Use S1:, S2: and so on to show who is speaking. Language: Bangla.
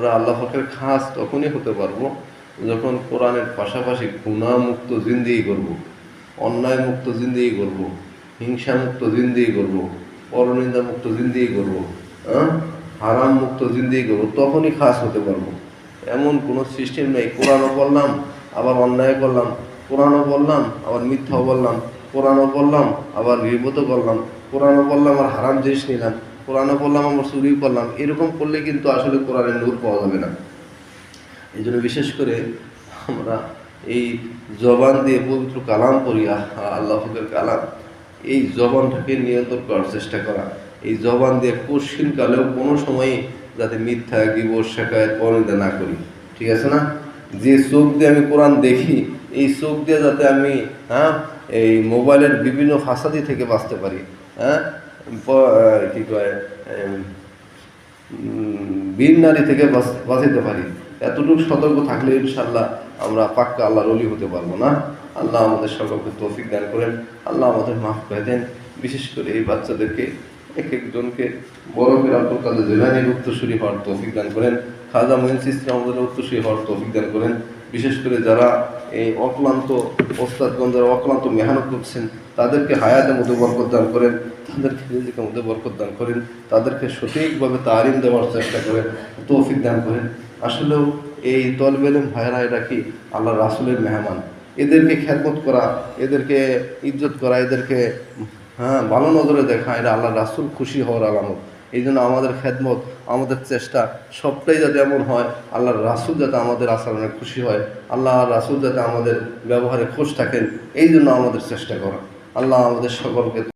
S1: আমরা আল্লাহ খাস তখনই হতে পারব যখন কোরআনের পাশাপাশি গুণামুক্ত জিন্দিগি করব অন্যায় মুক্ত জিন্দিগি করব হিংসা মুক্ত জিন্দিগি করব পরনিন্দা মুক্ত জিন্দিগি করব হ্যাঁ? হারাম মুক্ত জিন্দিগি করব, তখনই খাস হতে পারব। এমন কোনো সিস্টেম নেই। কোরআনও বললাম, আবার অন্যায় করলাম। কোরআনও বললাম, আবার মিথ্যাও বললাম। কোরআনও বললাম, আবার বিপদও করলাম। কোরআনও বললাম আর হারাম জিনিস নিলাম। কোরআনও পড়লাম আমার চুরি করলাম এরকম করলে কিন্তু আসলে কোরআনের নূর পাওয়া যাবে না। এই জন্য বিশেষ করে আমরা এই জবান দিয়ে পবিত্র কালাম আহা, আল্লাহ কালাম। এই জবানটাকে নিয়ন্ত্রণ করার চেষ্টা করা। এই জবান দিয়ে কালেও কোনো সময়ই যাতে মিথ্যা গিবর শেখায় পরিণত না করি। ঠিক আছে না? যে চোখ দিয়ে আমি কোরআন দেখি এই চোখ দিয়ে যাতে আমি হ্যাঁ এই মোবাইলের বিভিন্ন ফাসাদি থেকে বাঁচতে পারি হ্যাঁ কি কয় বীর নারী থেকে বাঁচ- বাঁচাইতে পারি। এতটুকু সতর্ক থাকলে ইনশাল্লাহ আমরা পাক্কা আল্লাহ রলি হতে পারব না। আল্লাহ আমাদের সকলকে তৌফিক দান করেন। আল্লাহ আমাদের মাফ করে দেন। বিশেষ করে এই বাচ্চাদেরকে এক একজনকে বড় করে আব্দুল কাদের জেলানির উত্তরসূরি হওয়ার তৌফিক দান করেন। খাজা মহিন সিস্টেম আমাদের উত্তরসূরি হওয়ার তৌফিক দান করেন। বিশেষ করে যারা এই অক্লান্ত ওস্তাদগঞ্জ যারা অক্লান্ত মেহনত করছেন, তাদেরকে হায়াতের মধ্যে বরকত দান করেন, তাদেরকে রিজিকের মধ্যে বরকত দান করেন, তাদেরকে সঠিকভাবে তালিম দেওয়ার চেষ্টা করেন, তৌফিক দান করেন। আসলেও এই তলবেলেম ভাইরা এরা কি আল্লাহ রাসুলের মেহমান? এদেরকে খ্যাতমত করা, এদেরকে ইজ্জত করা, এদেরকে হ্যাঁ ভালো নজরে দেখা এটা আল্লাহ রাসুল খুশি হওয়ার আলামত। এই জন্য আমাদের খেদমত, আমাদের চেষ্টা সবটাই যাতে এমন হয়, আল্লাহর রাসুল যাতে আমাদের আচরণে খুশি হয় আল্লাহ রাসুল যাতে আমাদের ব্যবহারে খুশ থাকেন এই জন্য আমাদের চেষ্টা করা। আল্লাহ আমাদের সকলকে